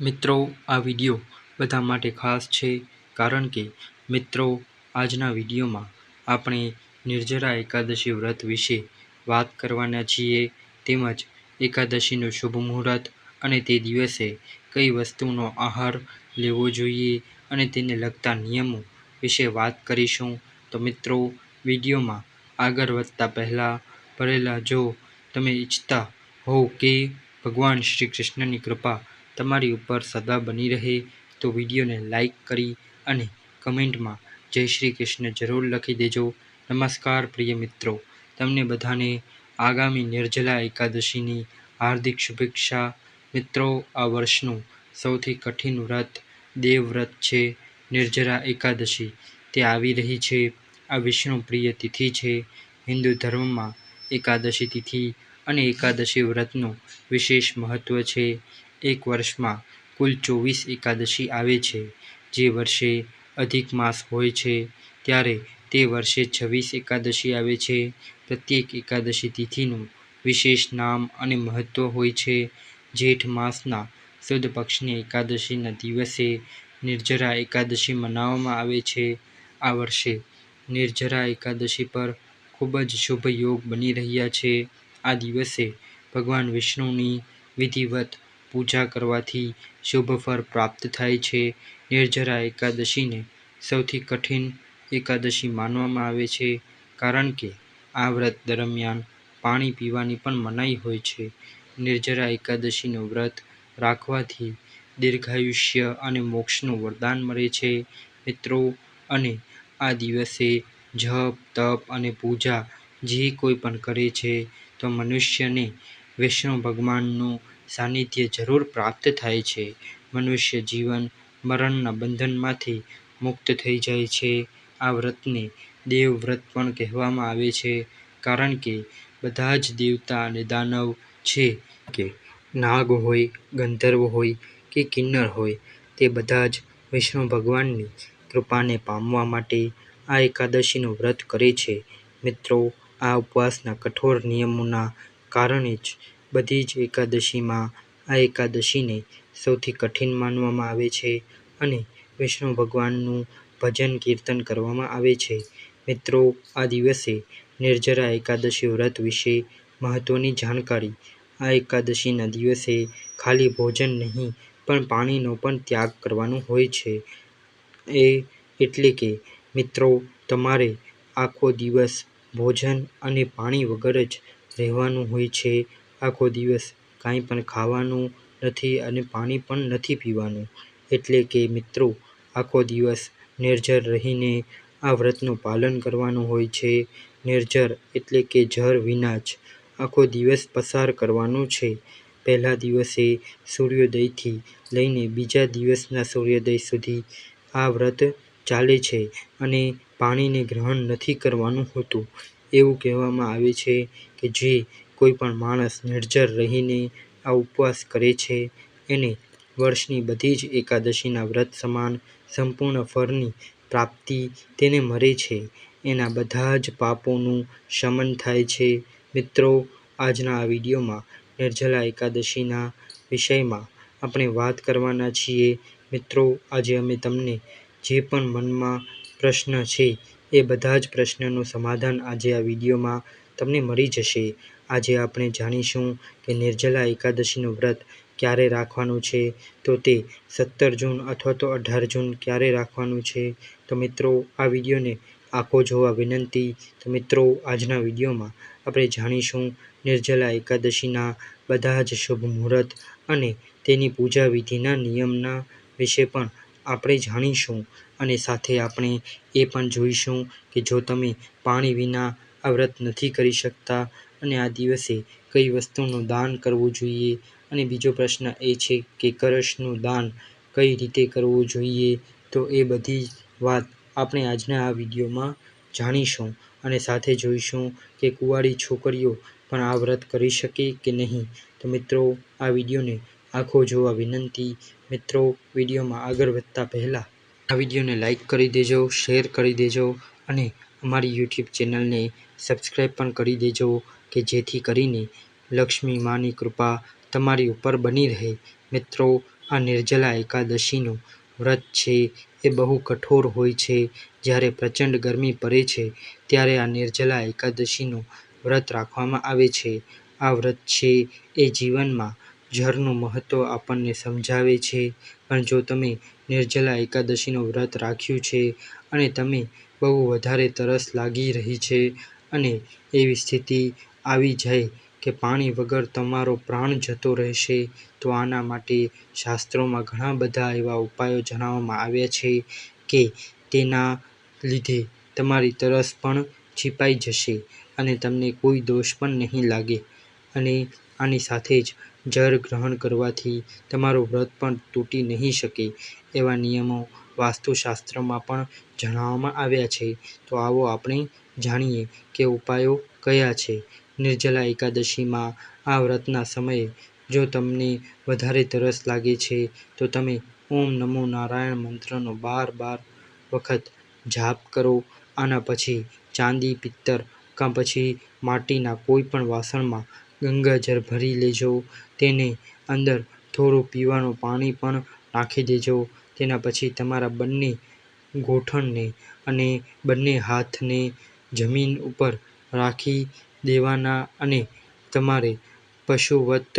મિત્રો, આ વીડિયો બધા માટે ખાસ છે કારણ કે મિત્રો, આજના વિડીયોમાં આપણે નિર્જરા એકાદશી વ્રત વિશે વાત કરવાના છીએ. તેમજ એકાદશીનું શુભ મુહૂર્ત અને તે દિવસે કઈ વસ્તુનો આહાર લેવો જોઈએ અને તેને લગતા નિયમો વિશે વાત કરીશું. તો મિત્રો, વિડીયોમાં આગળ વધતા પહેલાં ભરેલા જો તમે ઈચ્છતા હોવ કે ભગવાન શ્રી કૃષ્ણની કૃપા તમારી ઉપર સદા બની રહે તો વિડીયોને લાઈક કરી અને કમેન્ટમાં જય શ્રી કૃષ્ણ જરૂર લખી દેજો. નમસ્કાર પ્રિય મિત્રો. તમને બધાને આગામી નિર્જલા એકાદશીની હાર્દિક શુભેચ્છા. મિત્રો, આ વર્ષનું સૌથી કઠિન વ્રત, દેવ વ્રત છે નિર્જરા એકાદશી. તે આવી રહી છે. આ વિષ્ણુ પ્રિય તિથિ છે. હિન્દુ ધર્મમાં એકાદશી તિથિ અને એકાદશી વ્રતનું વિશેષ મહત્ત્વ છે. એક વર્ષમાં કુલ ચોવીસ એકાદશી આવે છે. જે વર્ષે અધિક માસ હોય છે, ત્યારે તે વર્ષે છવ્વીસ એકાદશી આવે છે. પ્રત્યેક એકાદશી તિથિનું વિશેષ નામ અને મહત્ત્વ હોય છે. જેઠ માસના સુદ પક્ષની એકાદશીના દિવસે નિર્જરા એકાદશી મનાવવામાં આવે છે. આ વર્ષે નિર્જરા એકાદશી પર ખૂબ જ શુભ યોગ બની રહ્યા છે. આ દિવસે ભગવાન વિષ્ણુની વિધિવત પૂજા કરવાથી શુભ ફળ પ્રાપ્ત થાય છે. નિર્જરા એકાદશીને સૌથી કઠિન એકાદશી માનવામાં આવે છે કારણ કે આ વ્રત દરમિયાન પાણી પીવાની પણ મનાઈ હોય છે. નિર્જરા એકાદશીનું વ્રત રાખવાથી દીર્ઘાયુષ્ય અને મોક્ષનું વરદાન મળે છે. મિત્રો, અને આ દિવસે જપ, તપ અને પૂજા જે કોઈ પણ કરે છે, તો મનુષ્યને વિષ્ણુ ભગવાનનું સાનિધ્ય જરૂર પ્રાપ્ત થાય છે. મનુષ્ય જીવન મરણના બંધનમાંથી મુક્ત થઈ જાય છે. આ વ્રતને દેવવ્રત પણ કહેવામાં આવે છે. કારણ કે બધા જ દેવતા અને દાનવ છે કે નાગ હોય, ગંધર્વ હોય કે કિન્નર હોય, તે બધા જ વિષ્ણુ ભગવાનની કૃપાને પામવા માટે આ એકાદશીનું વ્રત કરે છે. મિત્રો, આ ઉપવાસના કઠોર નિયમોના કારણે જ બધી જ એકાદશીમાં આ એકાદશીને સૌથી કઠિન માનવામાં આવે છે અને વિષ્ણુ ભગવાનનું ભજન કીર્તન કરવામાં આવે છે. મિત્રો, આ દિવસે નિર્જરા એકાદશી વ્રત વિશે મહત્ત્વની જાણકારી. આ એકાદશીના દિવસે ખાલી ભોજન નહીં, પણ પાણીનો પણ ત્યાગ કરવાનો હોય છે. એ એટલે કે, મિત્રો, તમારે આખો દિવસ ભોજન અને પાણી વગર જ રહેવાનું હોય છે. આખો દિવસ કાંઈ પણ ખાવાનું નથી અને પાણી પણ નથી પીવાનું. એટલે કે મિત્રો, આખો દિવસ નિર્જર રહીને આ વ્રતનું પાલન કરવાનું હોય છે. નિર્જર એટલે કે જર વિના જ. આખો દિવસ પસાર કરવાનો છે. પહેલા દિવસે સૂર્યોદયથી લઈને બીજા દિવસના સૂર્યોદય સુધી આ વ્રત ચાલે છે અને પાણીને ગ્રહણ નથી કરવાનું હોતું. એવું કહેવામાં આવે છે કે જે કોઈ પણ માણસ નિર્જર રહીને આ ઉપવાસ કરે છે, એને વર્ષની બધી જ એકાદશીના વ્રત સમાન સંપૂર્ણ ફળની પ્રાપ્તિ તેને મળે છે. એના બધા જ પાપોનું શમન થાય છે. મિત્રો, આજના આ વિડીયોમાં નિર્જલા એકાદશીના વિષયમાં આપણે વાત કરવાના છીએ. મિત્રો, આજે અમે તમને જે પણ મનમાં પ્રશ્ન છે એ બધા જ પ્રશ્નનું સમાધાન આજે આ વિડીયોમાં તમને મળી જશે. આજે આપણે જાણીશું કે નિર્જલા એકાદશીનું વ્રત ક્યારે રાખવાનું છે. તો તે સત્તર જૂન અથવા તો અઢાર જૂન ક્યારે રાખવાનું છે. તો મિત્રો, આ વિડીયોને આખો જોવા વિનંતી. તો મિત્રો, આજના વિડીયોમાં આપણે જાણીશું નિર્જલા એકાદશીના બધા જ શુભ મુહૂર્ત અને તેની પૂજા વિધિના નિયમના વિશે પણ આપણે જાણીશું. અને સાથે આપણે એ પણ જોઈશું કે જો તમે પાણી વિના આ વ્રત નથી કરી શકતા અને આ દિવસે કઈ વસ્તુનું દાન કરવું જોઈએ? અને બીજો પ્રશ્ન એ છે કે કરશનું દાન કઈ રીતે કરવું જોઈએ? તો એ બધી વાત આપણે આજના આ વિડીયોમાં જાણીશું અને સાથે જોઈશું કે કુંવારી છોકરીઓ પણ આ વ્રત કરી શકે કે નહીં? તો મિત્રો, આ વિડીયોને આખો જોવા વિનંતી. મિત્રો, વિડીયોમાં આગળ વધતા પહેલાં આ વિડીયોને લાઈક કરી દેજો, શેર કરી દેજો અને અમારી યુટ્યુબ ચેનલને સબસ્ક્રાઈબ પણ કરી દેજો, કે જેથી કરીને લક્ષ્મી માની કૃપા તમારી ઉપર બની રહે. મિત્રો, આ નિર્જલા એકાદશીનું વ્રત છે, એ બહુ કઠોર હોય છે. જ્યારે પ્રચંડ ગરમી પડે છે, ત્યારે આ નિર્જલા એકાદશીનું વ્રત રાખવામાં આવે છે. આ વ્રત છે, એ જીવનમાં જળનું મહત્ત્વ આપણને સમજાવે છે. પણ જો તમે નિર્જલા એકાદશીનું વ્રત રાખ્યું છે અને તમે બહુ વધારે તરસ લાગી રહી છે અને એવી સ્થિતિ આવી જાય કે પાણી વગર તમારો પ્રાણ જતો રહેશે, તો આના માટે શાસ્ત્રોમાં ઘણા બધા એવા ઉપાયો જણાવવામાં આવ્યા છે કે તેના લીધે તમારી તરસ પણ છીપાઈ જશે અને તમને કોઈ દોષ પણ નહીં લાગે. અને આની સાથે જ જળ ગ્રહણ કરવાથી તમારું વ્રત પણ તૂટી નહીં શકે એવા નિયમો વાસ્તુશાસ્ત્રમાં પણ જણાવવામાં આવ્યા છે. તો આવો આપણે જાણીએ કે ઉપાયો કયા છે. નિર્જલા એકાદશીમાં આ વ્રતના સમયે જો તમને વધારે તરસ લાગે છે, તો તમે ઓમ નમો નારાયણ મંત્રનો બાર બાર વખત જાપ કરો. આના પછી ચાંદી, પિત્તર કાં પછી માટીના કોઈ પણ વાસણમાં ગંગાજળ ભરી લેજો. તેને અંદર થોડું પીવાનું પાણી પણ નાખી દેજો. તેના પછી તમારા બંને ગોઠણને અને બંને હાથને જમીન ઉપર રાખી દેવાના અને તમારે પશુવત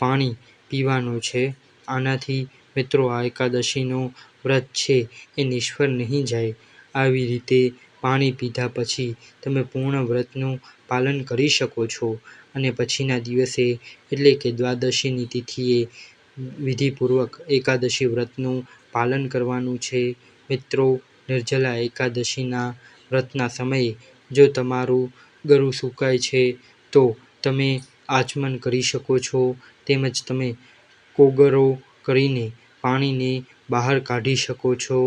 પાણી પીવાનું છે. આનાથી મિત્રો આ એકાદશીનું વ્રત છે એ નિષ્ફળ નહીં જાય. આવી રીતે પાણી પીધા પછી તમે પૂર્ણ વ્રતનું પાલન કરી શકો છો અને પછીના દિવસે એટલે કે દ્વાદશીની તિથિએ વિધિપૂર્વક એકાદશી વ્રતનું પાલન કરવાનું છે. મિત્રો, નિર્જલા એકાદશીના વ્રતના સમયે જો તમારું ગળું સુકાય છે, તો તમે આચમન કરી શકો છો. તેમજ તમે કોગળો કરીને પાણીને બહાર કાઢી શકો છો.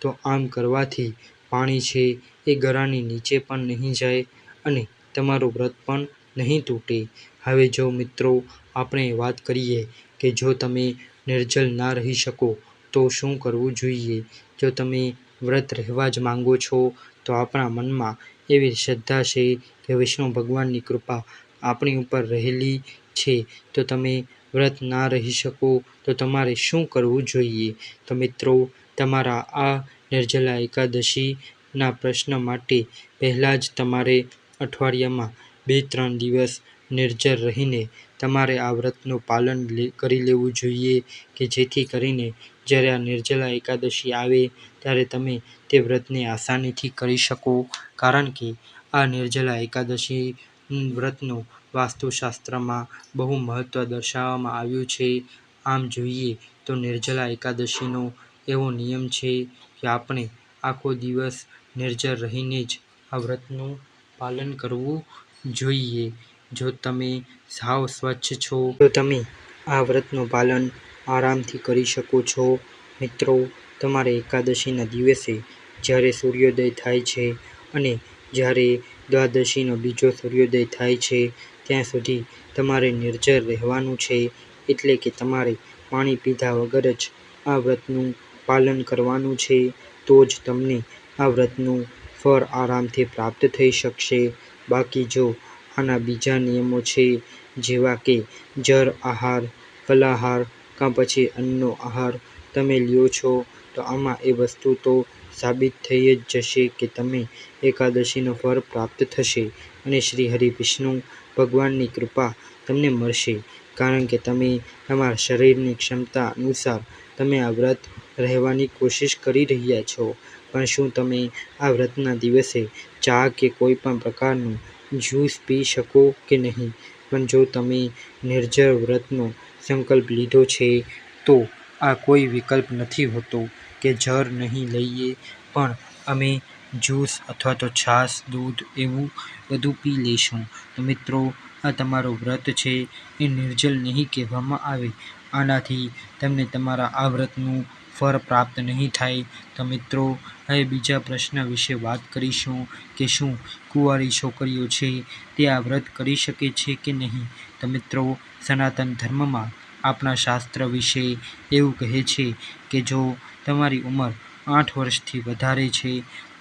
તો આમ કરવાથી પાણી છે એ ગળાની નીચે પણ નહીં જાય અને તમારું વ્રત પણ નહીં તૂટે. હવે જો મિત્રો, આપણે વાત કરીએ કે જો તમે નિર્જલ ના રહી શકો તો શું કરવું જોઈએ? જો તમે વ્રત રહેવા જ માંગો છો, તો આપણા મનમાં એવી શ્રદ્ધા છે કે વિષ્ણુ ભગવાનની કૃપા આપણી ઉપર રહેલી છે. તો તમે વ્રત ના રહી શકો, તો તમારે શું કરવું જોઈએ? તો મિત્રો, તમારા આ નિર્જલા એકાદશીના પ્રશ્ન માટે પહેલાં જ તમારે અઠવાડિયામાં બે ત્રણ દિવસ નિર્જર રહીને તમારે આ વ્રતનું પાલન કરી લેવું જોઈએ કે જેથી કરીને જ્યારે આ નિર્જલા એકાદશી આવે ત્યારે તમે તે વ્રતને આસાનીથી કરી શકો. કારણ કે આ નિર્જલા એકાદશી વ્રતનું વાસ્તુશાસ્ત્રમાં બહુ મહત્ત્વ દર્શાવવામાં આવ્યું છે. આમ જોઈએ તો નિર્જલા એકાદશીનો એવો નિયમ છે કે આપણે આખો દિવસ નિર્જર રહીને જ આ વ્રતનું પાલન કરવું જોઈએ. જો તમે સાવ સ્વચ્છ છો, તો તમે આ વ્રતનું પાલન આરામથી કરી શકો છો. મિત્રો, તમારે એકાદશીના દિવસે જ્યારે સૂર્યોદય થાય છે અને જ્યારે દ્વાદશીનો બીજો સૂર્યોદય થાય છે, ત્યાં સુધી તમારે નિર્જર રહેવાનું છે. એટલે કે તમારે પાણી પીધા વગર જ આ વ્રતનું પાલન કરવાનું છે. તો જ તમને આ વ્રતનું ફળ આરામથી પ્રાપ્ત થઈ શકશે. બાકી જો આના બીજા નિયમો છે, જેવા કે જર આહાર ફલાહાર કાં પછી અન્નનો આહાર તમે લ્યો છો, તો આમાં એ વસ્તુ તો સાબિત થઈ જ જશે કે તમે એકાદશીનો ફળ પ્રાપ્ત થશે અને શ્રી હરિ વિષ્ણુ ભગવાનની કૃપા તમને મળશે. કારણ કે તમે તમારા શરીરની ક્ષમતા અનુસાર તમે આ વ્રત રહેવાની કોશિશ કરી રહ્યા છો. પણ શું તમે આ વ્રતના દિવસે ચા કે કોઈ પણ પ્રકારનું જ્યુસ પી શકો કે નહીં? પણ જો તમે નિર્જળ વ્રતનો સંકલ્પ લીધો છે, તો આ કોઈ વિકલ્પ નથી હોતો કે જળ નહીં લઈએ. પણ અમે જ્યુસ અથવા તો છાશ, દૂધ એવું બધું પી લઈશું. તો મિત્રો, આ તમારો વ્રત છે એ નિર્જલ નહીં કહેવામાં આવે. આનાથી તમને તમારા આ વ્રતનું ફળ પ્રાપ્ત નહીં થાય, તો મિત્રો, હવે બીજા પ્રશ્ન વિશે વાત કરીશું કે શું કુંવારી છોકરીઓ છે તે આ વ્રત કરી શકે છે કે નહીં? તો મિત્રો, સનાતન ધર્મમાં આપણા શાસ્ત્ર વિશે એવું કહે છે કે જો તમારી ઉંમર આઠ વર્ષથી વધારે છે,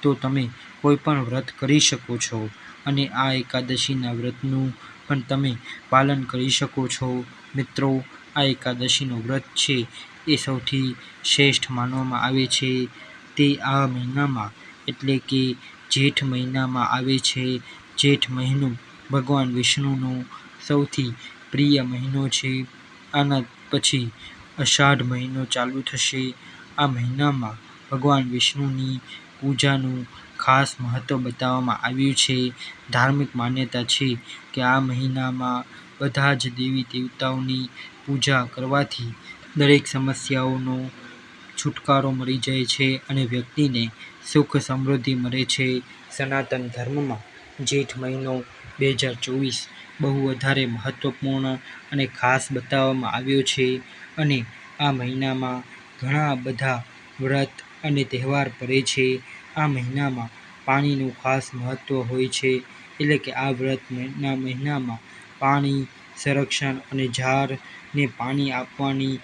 તો તમે કોઈ પણ વ્રત કરી શકો છો અને આ એકાદશીના વ્રતનું પણ તમે પાલન કરી શકો છો. મિત્રો આ એકાદશીનું વ્રત છે, એ સૌથી શ્રેષ્ઠ માનવામાં આવે છે. તે આ મહિનામાં, એટલે કે જેઠ મહિનામાં આવે છે. જેઠ મહિનો ભગવાન વિષ્ણુનો સૌથી પ્રિય મહિનો છે. આના પછી અષાઢ મહિનો ચાલુ થશે. આ મહિનામાં ભગવાન વિષ્ણુની પૂજાનું ખાસ મહત્ત્વ બતાવવામાં આવ્યું છે. ધાર્મિક માન્યતા છે કે આ મહિનામાં બધા જ દેવી દેવતાઓની પૂજા કરવાથી દરેક સમસ્યાઓનો છુટકારો મળી જાય છે અને વ્યક્તિને સુખ સમૃદ્ધિ મળે છે. સનાતન ધર્મમાં જેઠ મહિનો બે હજાર ચોવીસ બહુ વધારે મહત્ત્વપૂર્ણ અને ખાસ બતાવવામાં આવ્યો છે અને આ મહિનામાં ઘણા બધા વ્રત અને તહેવાર પડે છે. આ મહિનામાં પાણીનું ખાસ મહત્ત્વ હોય છે એટલે કે આ વ્રતના મહિનામાં પાણી સંરક્ષણ અને ઝાડને પાણી આપવાની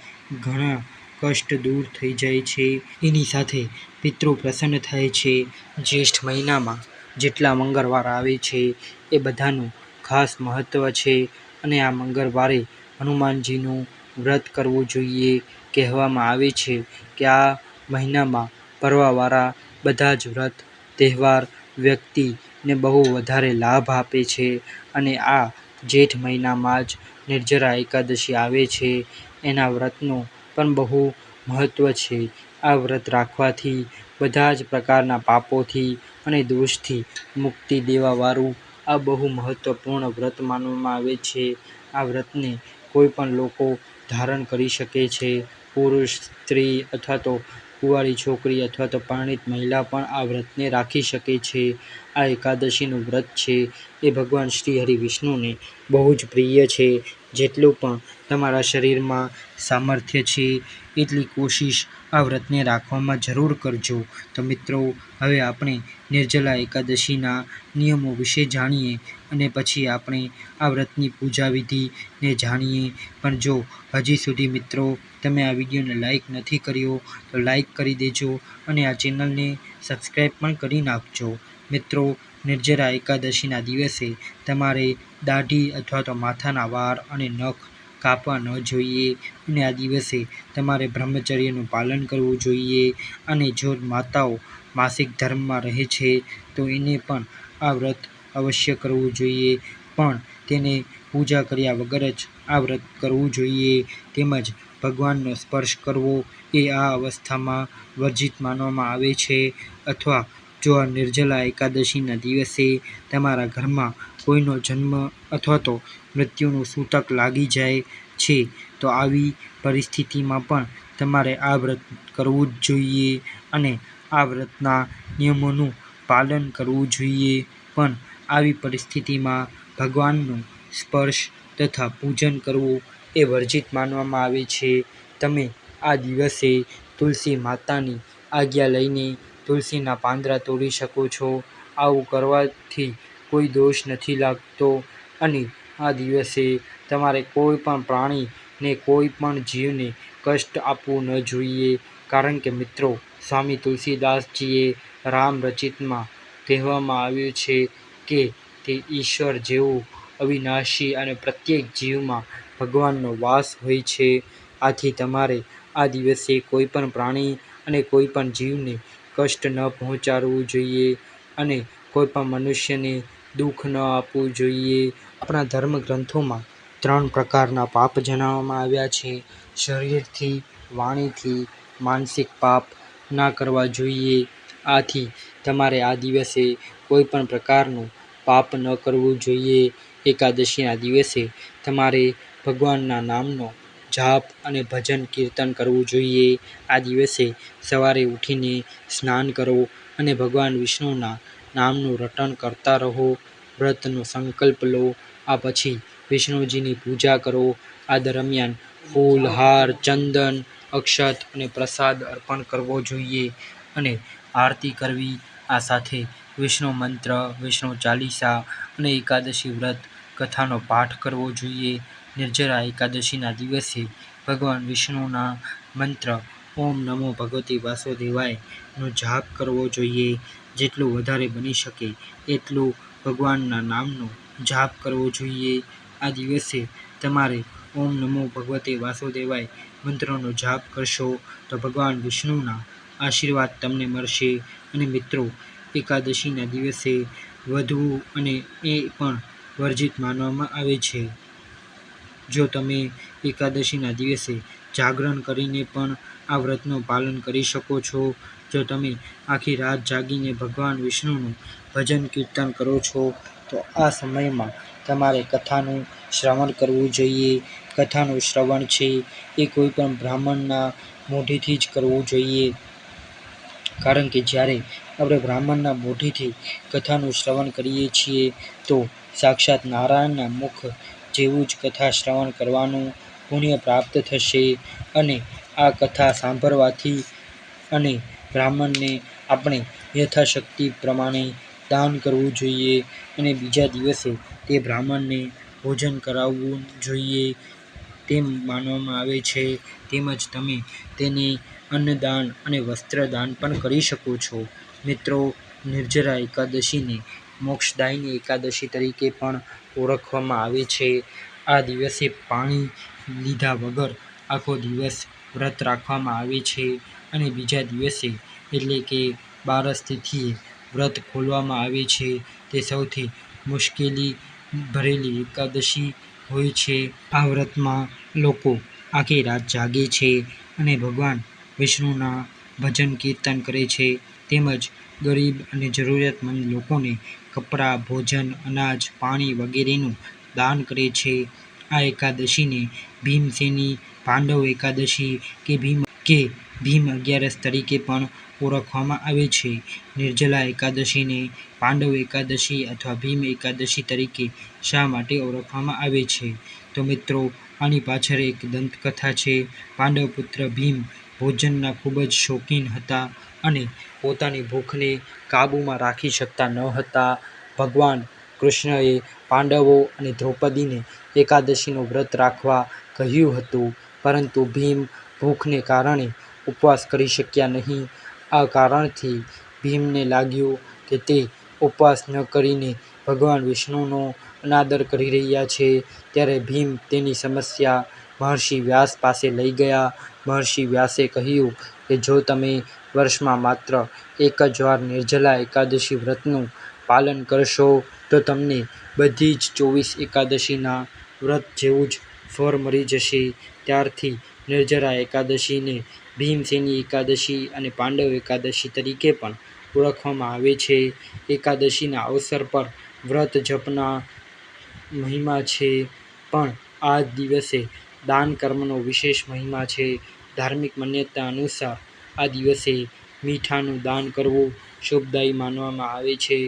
ઘણા કષ્ટ દૂર થઈ જાય છે. એની સાથે પિતૃ પ્રસન્ન થાય છે. જ્યેષ્ઠ મહિનામાં જેટલા મંગળવાર આવે છે એ બધાનું ખાસ મહત્ત્વ છે અને આ મંગળવારે હનુમાનજીનું વ્રત કરવું જોઈએ કહેવામાં આવે છે કે આ મહિનામાં કરવાવાળા બધા જ વ્રત, તહેવાર વ્યક્તિને બહુ વધારે લાભ આપે છે અને આ જેઠ મહિનામાં જ નિર્જરા એકાદશી આવે છે. એના વ્રતનું પણ બહુ મહત્ત્વ છે. આ વ્રત રાખવાથી બધા જ પ્રકારના પાપોથી અને દોષથી મુક્તિ દેવાવાળું આ બહુ મહત્ત્વપૂર્ણ વ્રત માનવામાં આવે છે. આ વ્રતને કોઈ પણ લોકો ધારણ કરી શકે છે. પુરુષ, સ્ત્રી અથવા તો કુંવારી છોકરી અથવા તો પરણિત મહિલા પણ આ વ્રતને રાખી શકે છે. આ એકાદશીનું વ્રત છે. એ ભગવાન શ્રી હરિ વિષ્ણુને બહુ જ પ્રિય છે. જેટલું પણ તમારા શરીરમાં સામર્થ્ય છે, એટલી કોશિશ આ વ્રતને રાખવામાં જરૂર કરજો. તો મિત્રો, હવે આપણે નિર્જલા એકાદશીના નિયમો વિશે જાણીએ. અને પછી આપણે આ વ્રતની પૂજા વિધિને જાણીએ. પણ જો હજી સુધી મિત્રો તમે આ વિડીયોને લાઈક નથી કર્યો, તો લાઈક કરી દેજો અને આ ચેનલને સબસ્ક્રાઈબ પણ કરી નાખજો. મિત્રો, નિર્જરા એકાદશીના દિવસે તમારે દાઢી અથવા તો માથાના વાળ અને નખ કાપવા ન જોઈએ અને આ દિવસે તમારે બ્રહ્મચર્યનું પાલન કરવું જોઈએ અને જો માતાઓ માસિક ધર્મમાં રહે છે, તો એને પણ આ વ્રત અવશ્ય કરવું જોઈએ. પણ તેને પૂજા કર્યા વગર જ આ વ્રત કરવું જોઈએ. તેમજ ભગવાનનો સ્પર્શ કરવો એ આ અવસ્થામાં વર્જિત માનવામાં આવે છે. અથવા જો આ નિર્જલા એકાદશીના દિવસે તમારા ઘરમાં કોઈનો જન્મ અથવા તો મૃત્યુનું સૂતક લાગી જાય છે, તો આવી પરિસ્થિતિમાં પણ તમારે આ વ્રત કરવું જ જોઈએ. અને આ વ્રતના નિયમોનું પાલન કરવું જોઈએ. પણ આવી પરિસ્થિતિમાં ભગવાનનું સ્પર્શ તથા પૂજન કરવું એ વર્જિત માનવામાં આવે છે. તમે આ દિવસે તુલસી માતાની આજ્ઞા લઈને તુલસીના પાંદડા તોડી શકો છો. આવું કરવાથી કોઈ દોષ નથી લાગતો અને આ દિવસે તમારે કોઈ પણ પ્રાણીને કોઈ પણ જીવને કષ્ટ આપવું ન જોઈએ. કારણ કે મિત્રો, સ્વામી તુલસીદાસજીએ રામ રચિતમાં કહેવામાં આવ્યું છે કે તે ઈશ્વર જેવું અવિનાશી અને પ્રત્યેક જીવમાં ભગવાનનો વાસ હોય છે. આથી તમારે આ દિવસે કોઈ પણ પ્રાણી અને કોઈ પણ જીવને કષ્ટ ન પહોંચાડવું જોઈએ અને કોઈ પણ મનુષ્યને દુઃખ ન આપવું જોઈએ. આપણા ધર્મ ગ્રંથોમાં ત્રણ પ્રકારના પાપ જણાવવામાં આવ્યા છે. શરીરથી, વાણીથી, માનસિક પાપ ના કરવા જોઈએ. આથી તમારે આ દિવસે કોઈ પણ પ્રકારનું પાપ ન કરવું જોઈએ. એકાદશીના દિવસે તમારે ભગવાનના નામનો જાપ અને ભજન કીર્તન કરવું જોઈએ. આ દિવસે સવારે ઉઠીને સ્નાન કરો અને ભગવાન વિષ્ણુના નામનું રટણ કરતા રહો. વ્રતનો સંકલ્પ લો. આ પછી વિષ્ણુજીની પૂજા કરો. આ દરમિયાન ફૂલ, હાર, ચંદન, અક્ષત અને પ્રસાદ અર્પણ કરવો જોઈએ અને આરતી કરવી, આ સાથે વિષ્ણુ મંત્ર, વિષ્ણુ ચાલીસા અને એકાદશી વ્રત કથાનો પાઠ કરવો જોઈએ. નિર્જરા એકાદશીના દિવસે ભગવાન વિષ્ણુના મંત્ર ઓમ નમો ભગવતી વાસુદેવાયનો જાપ કરવો જોઈએ. જેટલું વધારે બની શકે એટલું ભગવાનના નામનો જાપ કરવો જોઈએ. આ દિવસે તમારે ઓમ નમો ભગવતે વાસુદેવાય મંત્રનો જાપ કરશો તો ભગવાન વિષ્ણુના આશીર્વાદ તમને મળશે. અને મિત્રો, એકાદશીના દિવસે વધવું અને એ પણ વર્જિત માનવામાં આવે છે. જો તમે એકાદશીના દિવસે જાગરણ કરીને પણ આ વ્રતનું પાલન કરી શકો છો, જો તમે આખી રાત જાગીને ભગવાન વિષ્ણુનું ભજન કીર્તન કરો છો, તો આ સમયમાં તમારે કથાનું શ્રવણ કરવું જોઈએ. કથાનું શ્રવણ છે એ કોઈ પણ બ્રાહ્મણના મોઢેથી જ કરવું જોઈએ. કારણ કે જ્યારે આપણે બ્રાહ્મણના મોઢેથી કથાનું શ્રવણ કરીએ છીએ, તો સાક્ષાત નારાયણના મુખ જેવું જ કથા શ્રવણ કરવાનું પુણ્ય પ્રાપ્ત થશે અને આ કથા સાંભળવાથી અને બ્રાહ્મણને આપણે યથાશક્તિ પ્રમાણે દાન કરવું જોઈએ અને બીજા દિવસે તે બ્રાહ્મણને ભોજન કરાવવું જોઈએ. તેમ માનવામાં આવે છે. તેમજ તમે તેને અન્નદાન અને વસ્ત્રદાન પણ કરી શકો છો. મિત્રો, નિર્જરા એકાદશીને મોક્ષદાયની એકાદશી તરીકે પણ ઓળખવામાં આવે છે. આ દિવસે પાણી લીધા વગર આખો દિવસ વ્રત રાખવામાં આવે છે અને બીજા દિવસે એટલે કે બારસ તિથિએ વ્રત ખોલવામાં આવે છે. તે સૌથી મુશ્કેલી ભરેલી એકાદશી હોય છે. આ વ્રતમાં લોકો આખી રાત જાગે છે અને ભગવાન વિષ્ણુના ભજન કીર્તન કરે છે. તેમજ ગરીબ અને જરૂરિયાતમંદ લોકોને કપડાં, ભોજન, અનાજ, પાણી વગેરેનું દાન કરે છે. આ એકાદશીને ભીમસેની પાંડવ એકાદશી કે ભીમ કે ભીમ અગિયારસ તરીકે પણ ઓળખવામાં આવે છે. નિર્જલા એકાદશીને પાંડવ એકાદશી અથવા ભીમ એકાદશી તરીકે શા માટે ઓળખવામાં આવે છે? તો મિત્રો, આની પાછળ એક દંતકથા છે. પાંડવ પુત્ર ભીમ ભોજનના ખૂબ જ શોખીન હતા અને પોતાની ભૂખને કાબૂમાં રાખી શકતા ન હતા. ભગવાન કૃષ્ણએ પાંડવો અને દ્રૌપદીને એકાદશીનું વ્રત રાખવા કહ્યું હતું, પરંતુ ભીમ ભૂખને કારણે ઉપવાસ કરી શક્યા નહીં. આ કારણથી ભીમને લાગ્યું કે તે ઉપવાસ ન કરીને ભગવાન વિષ્ણુનો અનાદર કરી રહ્યા છે. ત્યારે ભીમ તેની સમસ્યા મહર્ષિ વ્યાસ પાસે લઈ ગયા. મહર્ષિ વ્યાસે કહ્યું કે, જો તમે વર્ષમાં માત્ર એક જ વાર નિર્જલા એકાદશી વ્રતનું પાલન કરશો, તો તમને બધી જ ચોવીસ એકાદશીના વ્રત જેવું જ ફળ મળી જશે. ત્યારથી નિર્જરા એકાદશીને ભીમસેની એકાદશી અને પાંડવ એકાદશી તરીકે પણ ઓળખવામાં આવે છે. એકાદશીના અવસર પર વ્રત જપના મહિમા છે. પણ આ દિવસે દાન કર્મનો વિશેષ મહિમા છે. ધાર્મિક માન્યતા અનુસાર આ દિવસે મીઠાનું દાન કરવું શુભદાયી માનવામાં આવે છે.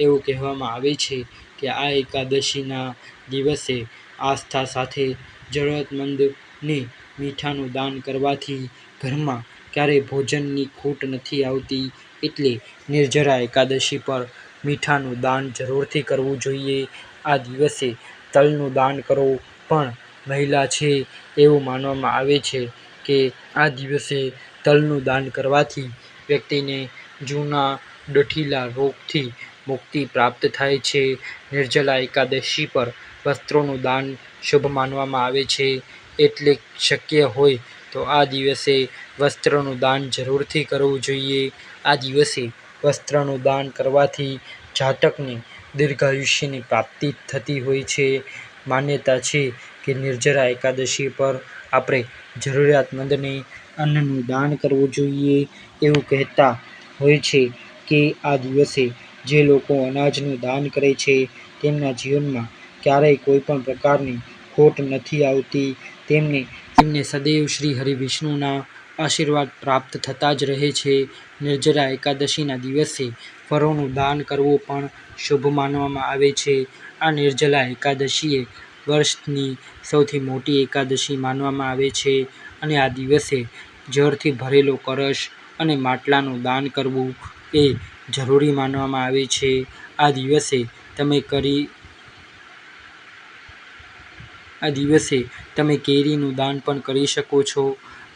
એવું કહેવામાં આવે છે કે આ એકાદશીના દિવસે આસ્થા સાથે જરૂરતમંદને મીઠાનું દાન કરવાથી ઘરમાં ક્યારેય ભોજનની ખૂટ નથી આવતી. એટલે નિર્જરા એકાદશી પર મીઠાનું દાન જરૂરથી કરવું જોઈએ. આ દિવસે તલનું દાન કરો પણ મહિલા છે એવું માનવામાં આવે છે કે આ દિવસે તલનું દાન કરવાથી વ્યક્તિને જૂના ડઠીલા રોગથી મુક્તિ પ્રાપ્ત થાય છે. નિર્જલા એકાદશી પર વસ્ત્રોનું દાન શુભ માનવામાં આવે છે. એટલે શક્ય હોય તો આ દિવસે વસ્ત્રનું દાન જરૂરથી કરવું જોઈએ. આ દિવસે વસ્ત્રનું દાન કરવાથી જાતકને દીર્ઘાયુષ્યની પ્રાપ્તિ થતી હોય છે. માન્યતા છે કે નિર્જરા એકાદશી પર આપણે જરૂરિયાતમંદને અન્નનું દાન કરવું જોઈએ. એવું કહેતા હોય છે કે આ દિવસે જે લોકો અનાજનું દાન કરે છે, તેમના જીવનમાં ક્યારેય કોઈ પણ પ્રકારની ખોટ નથી આવતી. તેમને તેમને સદૈવ શ્રી હરિવિષ્ણુના આશીર્વાદ પ્રાપ્ત થતા જ રહે છે. નિર્જરા એકાદશીના દિવસે ફળોનું દાન કરવું પણ શુભ માનવામાં આવે છે. આ નિર્જલા એકાદશી એ વર્ષની સૌથી મોટી એકાદશી માનવામાં આવે છે અને આ દિવસે જળથી ભરેલો કળશ અને માટલાનું દાન કરવું એ જરૂરી માનવામાં આવે છે. આ દિવસે તમે કરી, આ દિવસે તમે કેરીનું દાન પણ કરી શકો છો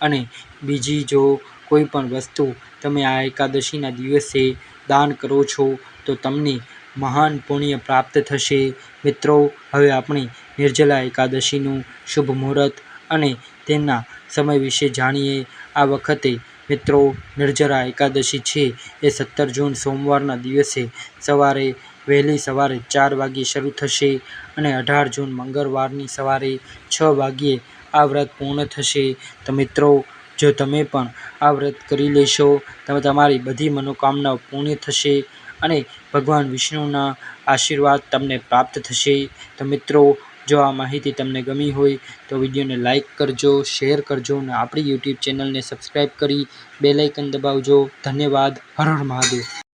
અને બીજી જો કોઈ પણ વસ્તુ તમે આ એકાદશીના દિવસે દાન કરો છો તો તમને મહાન પુણ્ય પ્રાપ્ત થશે. મિત્રો, હવે આપણે નિર્જલા એકાદશીનું શુભ મુહૂર્ત અને તેના સમય વિશે જાણીએ. આ વખતે મિત્રો નિર્જલા એકાદશી છે. એ સત્તર જૂન સોમવારના દિવસે સવારે વહેલી સવારે ચાર વાગ્યે શરૂ થશે અને અઢાર જૂન મંગળવારની સવારે છ વાગ્યે આ વ્રત પૂર્ણ થશે. તો મિત્રો, જો તમે પણ આ વ્રત કરી લેશો, તો તમારી બધી મનોકામનાઓ પૂર્ણ થશે અને ભગવાન વિષ્ણુના આશીર્વાદ તમને પ્રાપ્ત થશે. તો મિત્રો જો આ માહિતી તમને ગમી હોય તો વિડીયોને લાઇક કરજો, શેર કરજો અને આપણી યુટ્યુબ ચેનલને સબસ્ક્રાઈબ કરી બેલાઇકન દબાવજો. ધન્યવાદ. હર હર મહાદેવ.